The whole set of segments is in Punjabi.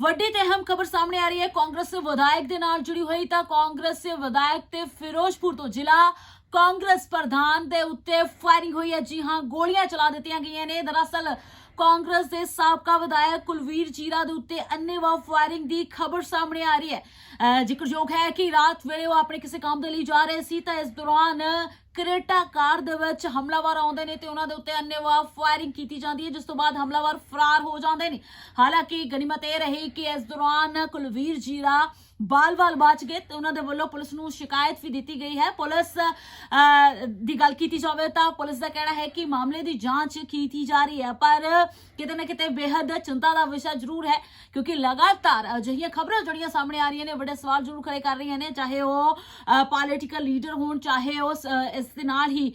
ਵੱਡੀ ਤੇ ਅਹਿਮ ਖਬਰ ਸਾਹਮਣੇ ਆ ਰਹੀ ਹੈ। ਕਾਂਗਰਸ ਵਿਧਾਇਕ ਦੇ ਨਾਲ ਜੁੜੀ ਹੋਈ ਤਾਂ ਕਾਂਗਰਸ ਵਿਧਾਇਕ ਤੇ ਫਿਰੋਜ਼ਪੁਰ ਤੋਂ ਜ਼ਿਲ੍ਹਾ ਕਾਂਗਰਸ ਪ੍ਰਧਾਨ ਦੇ ਉੱਤੇ ਫਾਇਰਿੰਗ ਹੋਈ ਹੈ। ਜੀ ਹਾਂ, ਗੋਲੀਆਂ ਚਲਾ ਦਿੱਤੀਆਂ ਗਈਆਂ ਨੇ। ਦਰਅਸਲ, ਕਾਂਗਰਸ ਦੇ ਸਾਬਕਾ ਵਿਧਾਇਕ ਕੁਲਵੀਰ ਜੀਰਾ ਦੇ ਉੱਤੇ ਅੰਨੇਵਾਹ ਫਾਇਰਿੰਗ ਦੀ ਖਬਰ ਸਾਹਮਣੇ ਆ ਰਹੀ ਹੈ। ਜ਼ਿਕਰਯੋਗ ਹੈ ਕਿ ਰਾਤ ਵੇਲੇ ਉਹ ਆਪਣੇ ਕਿਸੇ ਕੰਮ ਦੇ ਲਈ ਜਾ ਰਹੇ ਸੀ ਤਾਂ ਇਸ ਦੌਰਾਨ ਕਰੇਟਾ ਕਾਰ ਦੇ ਵਿੱਚ ਹਮਲਾਵਰ ਆਉਂਦੇ ਨੇ ਤੇ ਉਹਨਾਂ ਦੇ ਉੱਤੇ ਅੰਨੇਵਾਹ ਫਾਇਰਿੰਗ ਕੀਤੀ ਜਾਂਦੀ ਹੈ, ਜਿਸ ਤੋਂ ਬਾਅਦ ਹਮਲਾਵਰ ਫਰਾਰ ਹੋ ਜਾਂਦੇ ਨੇ। ਹਾਲਾਂਕਿ, ਗਨੀਮਤ ਇਹ ਰਹੀ ਕਿ ਇਸ ਦੌਰਾਨ ਕੁਲਵੀਰ ਜੀਰਾ ਬਾਲ-ਬਾਲ ਬਚ ਗਏ ਤੇ ਉਹਨਾਂ ਦੇ ਵੱਲੋਂ ਪੁਲਿਸ ਨੂੰ ਸ਼ਿਕਾਇਤ ਵੀ ਦਿੱਤੀ ਗਈ ਹੈ। ਪੁਲਿਸ ਦੀ ਗੱਲ ਕੀਤੀ ਜਾਵੇ ਤਾਂ ਪੁਲਿਸ ਦਾ ਕਹਿਣਾ ਹੈ ਕਿ ਮਾਮਲੇ ਦੀ ਜਾਂਚ ਕੀਤੀ ਜਾ ਰਹੀ ਹੈ, ਪਰ ਕਿਤੇ ਨਾ ਕਿਤੇ ਬੇਹੱਦ ਚਿੰਤਾ ਦਾ ਵਿਸ਼ਾ ਜ਼ਰੂਰ ਹੈ, ਕਿਉਂਕਿ ਲਗਾਤਾਰ ਅਜਿਹੀਆਂ ਖਬਰਾਂ ਜਿਹੜੀਆਂ ਸਾਹਮਣੇ ਆ ਰਹੀਆਂ ਨੇ, ਵੱਡੇ ਸਵਾਲ ਜ਼ਰੂਰ ਖੜੇ ਕਰ ਰਹੀਆਂ ਨੇ, ਚਾਹੇ ਉਹ ਪੋਲੀਟੀਕਲ ਲੀਡਰ ਹੋਣ, ਚਾਹੇ ਉਹ ਸ- ਇਸ ਦੇ ਨਾਲ ਹੀ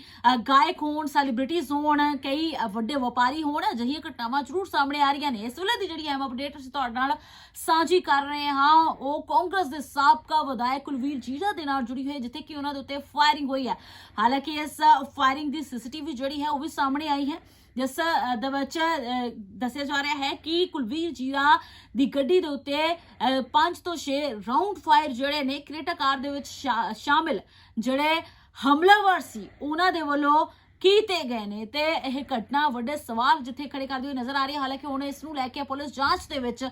ਗਾਇਕ ਹੋਣ ਸੈਲੀਬ੍ਰਿਟੀਜ਼ ਹੋਣ, ਕਈ ਵੱਡੇ ਵਪਾਰੀ ਹੋਣ, ਅਜਿਹੀਆਂ ਘਟਨਾਵਾਂ ਜ਼ਰੂਰ ਸਾਹਮਣੇ ਆ ਰਹੀਆਂ ਨੇ। ਇਸ ਵੇਲੇ ਦੀ ਜਿਹੜੀ ਅਹਿਮ ਅਪਡੇਟ ਅਸੀਂ ਤੁਹਾਡੇ ਨਾਲ ਸਾਂਝੀ ਕਰ ਰਹੇ ਹਾਂ, ਉਹ ਕਾਂਗਰਸ ਦੇ ਸਾਬਕਾ ਵਿਧਾਇਕ ਕੁਲਵੀਰ ਜੀਰਾ ਦੇ ਨਾਲ ਜੁੜੀ ਹੋਈ ਜਿੱਥੇ ਕਿ ਉਹਨਾਂ ਦੇ ਉੱਤੇ ਫਾਇਰਿੰਗ ਹੋਈ ਹੈ। ਹਾਲਾਂਕਿ ਇਸ ਫਾਇਰਿੰਗ ਦੀ ਸੀਸੀਟੀਵੀ ਜਿਹੜੀ ਹੈ ਉਹ ਵੀ ਸਾਹਮਣੇ ਆਈ ਹੈ, ਜਿਸ ਦੇ ਵਿੱਚ ਦੱਸਿਆ ਜਾ ਰਿਹਾ ਹੈ ਕਿ ਕੁਲਵੀਰ ਜੀਰਾ ਦੀ ਗੱਡੀ ਦੇ ਉੱਤੇ 5 ਤੋਂ 6 ਰਾਉਂਡ ਫਾਇਰ ਜਿਹੜੇ ਨੇ ਕ੍ਰੇਟਾ ਕਾਰ ਦੇ ਵਿੱਚ ਸ਼ਾਮਿਲ ਜਿਹੜੇ ਹਮਲਾਵਰ ਸੀ, ਉਹਨਾਂ ਦੇ ਵੱਲੋਂ ਕੀਤੇ ਗਏ ਨੇ ਤੇ ਇਹ ਘਟਨਾ ਵੱਡੇ ਸਵਾਲ ਜਿੱਥੇ ਖੜੇ ਕਰਦੀ ਹੋਈ ਨਜ਼ਰ ਆ ਰਹੀ ਹੈ। ਹਾਲਾਂਕਿ ਹੁਣ ਇਸ ਨੂੰ ਲੈ ਕੇ ਪੁਲਿਸ ਜਾਂਚ ਦੇ ਵਿੱਚ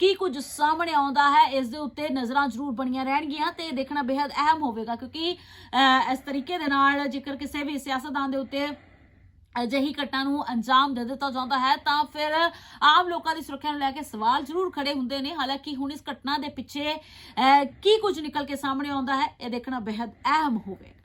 ਕੀ ਕੁਝ ਸਾਹਮਣੇ ਆਉਂਦਾ ਹੈ, ਇਸ ਦੇ ਉੱਤੇ ਨਜ਼ਰਾਂ ਜ਼ਰੂਰ ਬਣੀਆਂ ਰਹਿਣਗੀਆਂ ਤੇ ਦੇਖਣਾ ਬੇहद ਅਹਿਮ ਹੋਵੇਗਾ ਕਿਉਂਕਿ ਇਸ ਤਰੀਕੇ ਦੇ ਨਾਲ ਜੇਕਰ ਕਿਸੇ ਵੀ ਸਿਆਸਤਦਾਨ ਦੇ ਉੱਤੇ ਅਜਿਹੀ ਘਟਨਾ ਨੂੰ ਅੰਜਾਮ ਦੇ ਦਿੱਤਾ ਜਾਂਦਾ ਹੈ, ਤਾਂ ਫਿਰ ਆਮ ਲੋਕਾਂ ਦੀ ਸੁਰੱਖਿਆ ਨੂੰ ਲੈ ਕੇ ਸਵਾਲ ਜ਼ਰੂਰ ਖੜੇ ਹੁੰਦੇ ਨੇ। ਹਾਲਾਂਕਿ ਹੁਣ ਇਸ ਘਟਨਾ ਦੇ ਪਿੱਛੇ ਕੀ ਕੁਝ ਨਿਕਲ ਕੇ ਸਾਹਮਣੇ ਆਉਂਦਾ ਹੈ, ਇਹ ਦੇਖਣਾ ਬੇहद ਅਹਿਮ ਹੋਵੇਗਾ।